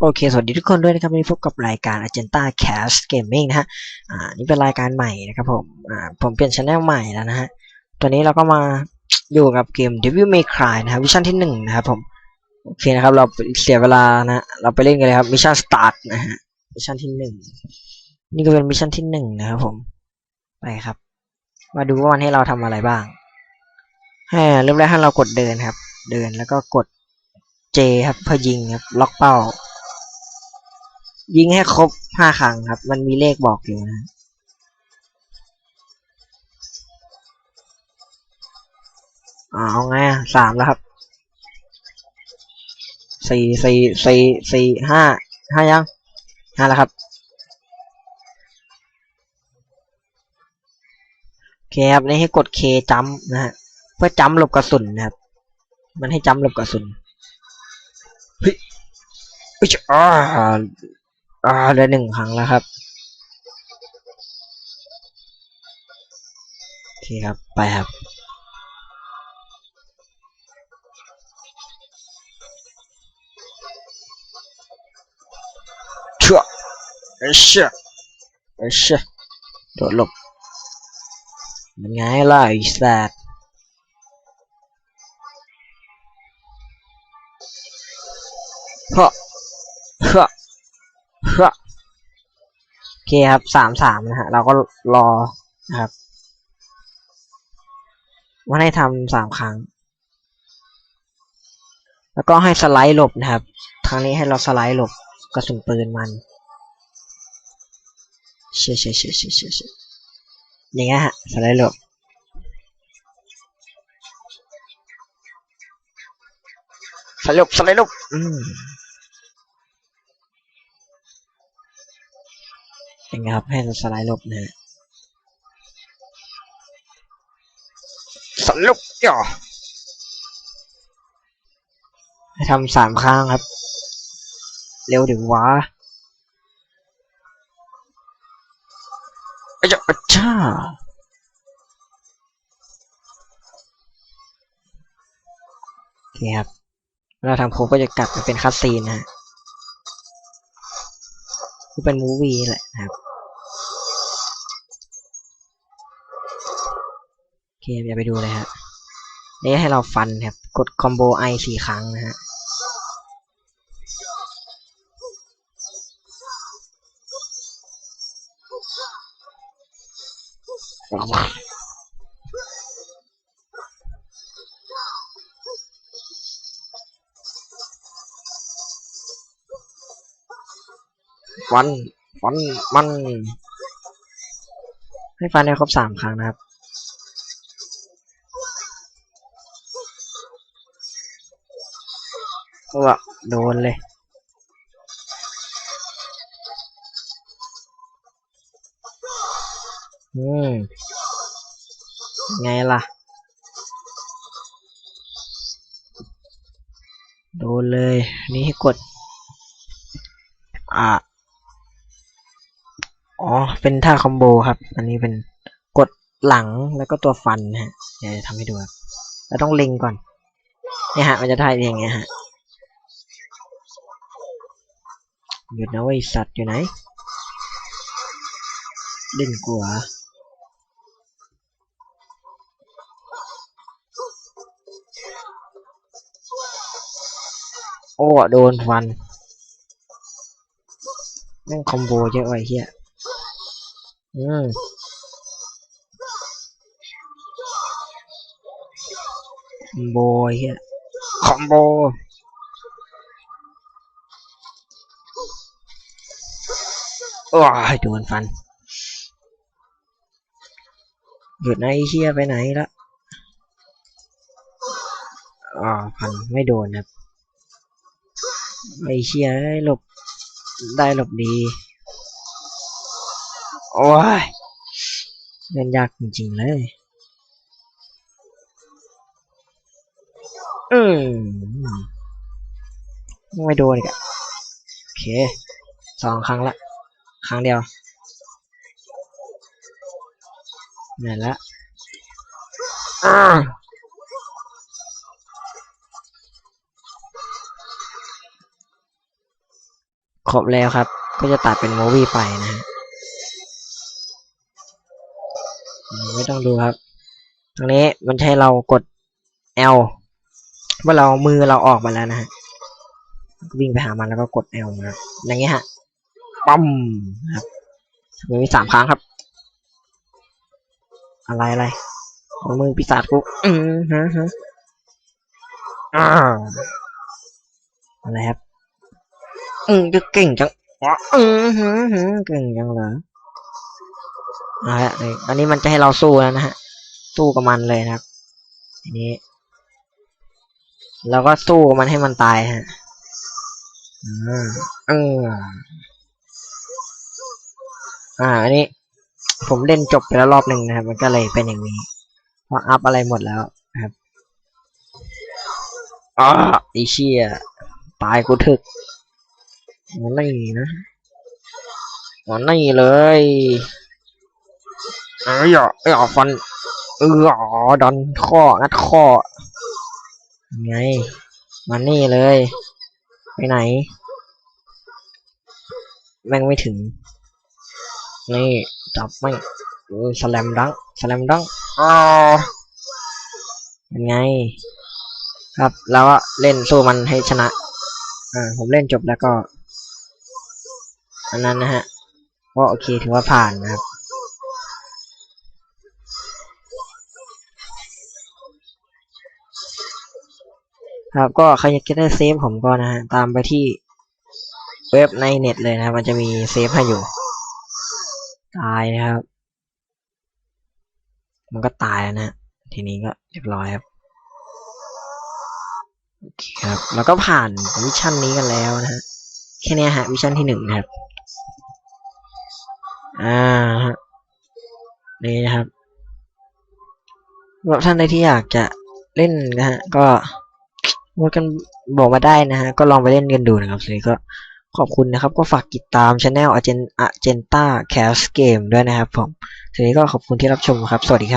โอเค สวัสดีทุกคนด้วยนะครับวันนี้พบกับรายการ Agenda Cast Gaming นะฮะ อ่า นี่เป็นรายการใหม่นะครับผม อ่า ผมเปลี่ยนช anel ใหม่แล้วนะฮะ ตอนนี้เราก็มาอยู่กับเกม Devil May Cry นะครับวิชั่นที่หนึ่งนะครับผม โอเคนะครับ เราเสียเวลานะ เราไปเล่นกันเลยครับมิชชั่นสตาร์ทนะฮะมิชชั่นที่หนึ่ง นี่ก็เป็นมิชชั่นที่หนึ่งนะครับผม ไปครับ มาดูว่ามันให้เราทำอะไรบ้างให้เริ่มแรกให้เรากดเดินครับ เดินแล้วก็กด J ครับเพื่อยิงครับ ล็อกเป้า ยิงให้ครบห้าครั้งครับ มันมีเลขบอกอยู่นะอ่าเอาไงสามแล้วครับสี่สี่สี่สี่ห้าห้ายังห้าแล้วครับโอเคครับนี่ให้กดเคจัมนะฮะเพื่อจัมหลบกระสุนนะครับ มันให้จัมหลบกระสุนเฮ้ยเฮ้ยอ่า อ่าได้หนึ่งครั้งแล้วครับโอเคครับ ไปครับเชื่อเอชื่อเอชื่อโดดหลบ มันไงล่ะไอ้สัตว์เฮ้อเฮ้อเฮ้อ โอเคครับสามสามนะฮะ เราก็รอนะครับว่าให้ทำสามครั้ง แล้วก็ให้สไลด์หลบนะครับทางนี้ให้เราสไลด์หลบกระสุนปืนมันเชี่ยเชี่ยเชี่ยเชี่ยเชี่ยเชี่ยอย่างเงี้ยฮะสไลด์หลบสไลด์หลบสไลด์หลบอืม อย่างเงี้ยครับ ให้เราสไลด์หลบนะฮะสไลด์หลบย่อให้ทำสามครั้งครับ เร็วถึงวะอาจจะอาจ้าโอเคครับเราทำโคก็จะกลับมาเป็นคัสซีนนะ กูเป็นมูวี่แหละนะครับโอเคอย่าไปดูเลยฮะนี่ให้เราฟันครับ กดคอมโบไอสี่ครั้งนะฮะ ฟัน ฟัน มัน ให้ฟันให้ครบสามครั้งนะครับ ก็โดนเลยอืม ไงล่ะ โดนเลย นี่ให้กด อ่า เป็นท่าคอมโบครับ อันนี้เป็นกดหลังแล้วก็ตัวฟันนะฮะ เดี๋ยวจะทำให้ดูครับแล้วต้องเล็งก่อน เนี่ยฮะ มันจะท่าอย่างเงี้ยฮะ หยุดนะเว้ยสัตว์อยู่ไหนเล่นกลัวโอ้ โดนฟันแม่งคอมโบเยอะไว้เฮีย อืมคอมโบอ้เฮียคอมโบโอ้ยโดนฟัน หยุดไอ้เฮียไปไหนละอ่าพันไม่โดนครับไอ้เชียหลบได้หลบดี โอ้ยเล่นยากจริงๆเลยอืมไม่โดนอีกอะโอเคสองครั้งละ ครั้งเดียวนั่นละอ่าครบแล้วครับ ก็จะตัดเป็นมูวี่ไปนะฮะ ไม่ต้องดูครับ ตรงนี้มันให้เรากด L ว่าเรามือเราออกมาแล้วนะฮะวิ่งไปหามันแล้วก็กด L นะอย่างเงี้ยฮะปั๊มครับมันมีสามครั้งครับ อะไรอะไรมือปีศาจกูอืมฮะฮะอ่าอะไรครับ อืมจะเก่งจังอืมฮึฮึเก่งจังเหรอ เอาละอันนี้มันจะให้เราสู้แล้วนะฮะ สู้กับมันเลยนะครับทีนี้เราก็สู้กับมันให้มันตายฮะอืมเอออ่า อันนี้ ผมเล่นจบไปแล้วรอบหนึ่งนะครับ มันก็เลยเป็นอย่างนี้เพราะอัพอะไรหมดแล้วครับอ้าไอเชี่ยตายกูถึกมันนี่นะมันนี่เลย เอ้ยอะเอ้ยอะฟัน เอออ๋อดันข้องัดข้อ ไง มันนี่เลย ไปไหน แม่งไม่ถึง นี่จับไม่งเออสแลมดังสแลมดังอ๋อเป็นไง ครับแล้วก็เล่นสู้มันให้ชนะอ่าผมเล่นจบแล้วก็ อันนั้นนะฮะก็โอเคถือว่าผ่านนะครับ ครับก็ใครอยากจะได้เซฟผมก็นะฮะตามไปที่เว็บในเน็ตเลยนะมันจะมีเซฟให้อยู่ ตายนะครับ มันก็ตายแล้วนะฮะทีนี้ก็เรียบร้อยครับโอเคครับ แล้วก็ผ่านวิชั่นนี้กันแล้วนะฮะแค่นี้ฮะวิชั่นที่หนึ่งนะครับอ่าฮะนี่นะครับสำหรับท่านใดที่อยากจะเล่นนะฮะก็ พูดกันบอกมาได้นะฮะ ก็ลองไปเล่นกันดูนะครับทีนี้ก็ขอบคุณนะครับ ก็ฝากติดตามช anel Agent Agenta Cast Game ด้วยนะครับผมทีนี้ก็ขอบคุณที่รับชมครับ สวัสดีครับ